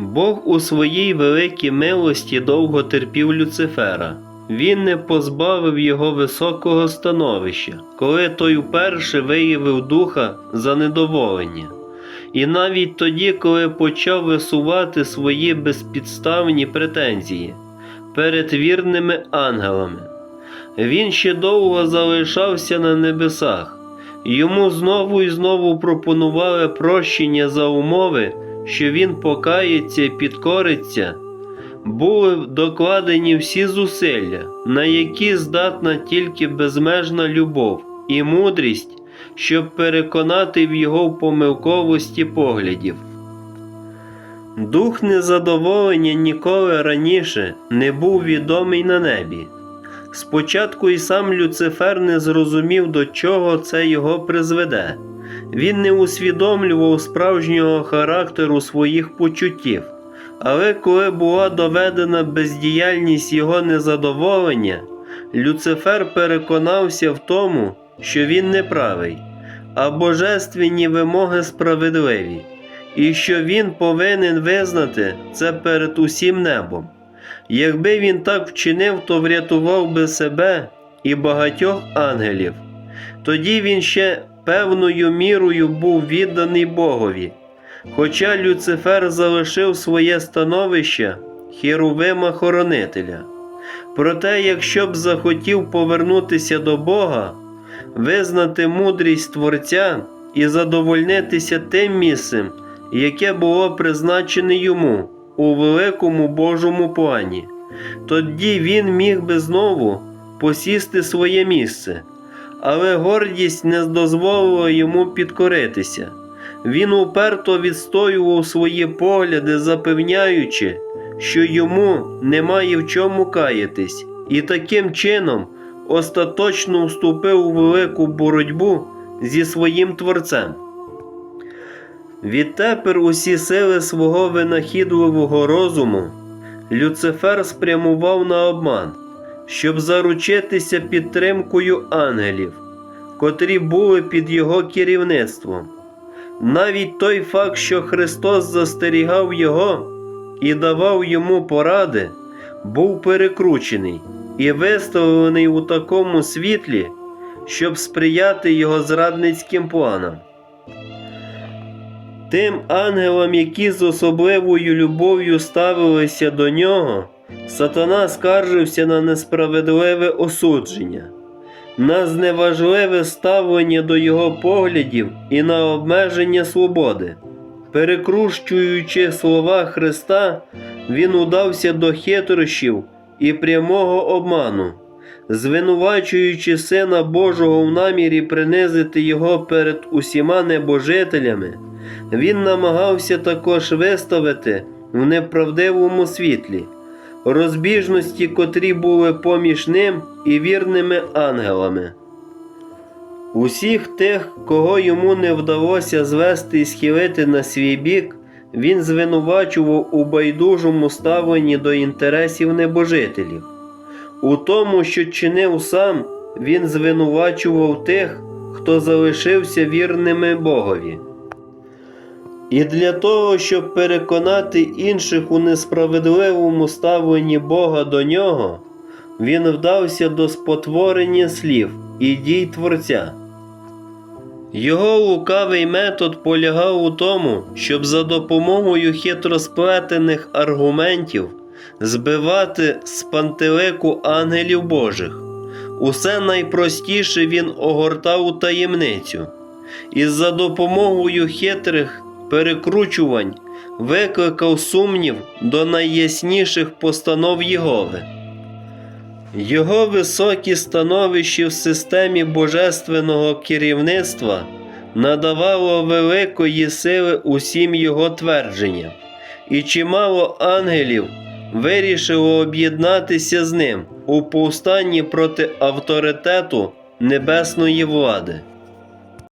Бог у своїй великій милості довго терпів Люцифера. Він не позбавив його високого становища, коли той уперше виявив духа за недоволення. І навіть тоді, коли почав висувати свої безпідставні претензії перед вірними ангелами, він ще довго залишався на небесах. Йому знову і знову пропонували прощення за умови, що він покається і підкориться. Були докладені всі зусилля, на які здатна тільки безмежна любов і мудрість, щоб переконати в його помилковості поглядів. Дух незадоволення ніколи раніше не був відомий на небі. Спочатку і сам Люцифер не зрозумів, до чого це його призведе. Він не усвідомлював справжнього характеру своїх почуттів. Але коли була доведена бездіяльність його незадоволення, Люцифер переконався в тому, що він неправий, а божественні вимоги справедливі, і що він повинен визнати це перед усім небом. Якби він так вчинив, то врятував би себе і багатьох ангелів. Тоді він ще певною мірою був відданий Богові. Хоча Люцифер залишив своє становище Херовима хоронителя. Проте, якщо б захотів повернутися до Бога, визнати мудрість Творця і задовольнитися тим місцем, яке було призначене йому у великому Божому плані, тоді він міг би знову посісти своє місце, але гордість не дозволила йому підкоритися. Він уперто відстоював свої погляди, запевняючи, що йому немає в чому каятись, і таким чином остаточно вступив у велику боротьбу зі своїм творцем. Відтепер усі сили свого винахідливого розуму Люцифер спрямував на обман, щоб заручитися підтримкою ангелів, котрі були під його керівництвом. Навіть той факт, що Христос застерігав його і давав йому поради, був перекручений і виставлений у такому світлі, щоб сприяти його зрадницьким планам. Тим ангелам, які з особливою любов'ю ставилися до нього, сатана скаржився на несправедливе осудження, на зневажливе ставлення до його поглядів і на обмеження свободи. Перекрущуючи слова Христа, він удався до хитрощів і прямого обману, звинувачуючи Сина Божого в намірі принизити його перед усіма небожителями. Він намагався також виставити в неправдивому світлі розбіжності, котрі були поміж ним і вірними ангелами. Усіх тих, кого йому не вдалося звести і схилити на свій бік, він звинувачував у байдужому ставленні до інтересів небожителів. У тому, що чинив сам, він звинувачував тих, хто залишився вірними Богові. І для того, щоб переконати інших у несправедливому ставленні Бога до нього, він вдався до спотворення слів і дій Творця. Його лукавий метод полягав у тому, щоб за допомогою хитросплетених аргументів збивати з пантелику ангелів Божих. Усе найпростіше він огортав у таємницю, і за допомогою хитрих перекручувань викликав сумнів до найясніших постанов Єгови. Його високі становище в системі божественного керівництва надавало великої сили усім його твердженням, і чимало ангелів вирішило об'єднатися з ним у повстанні проти авторитету небесної влади.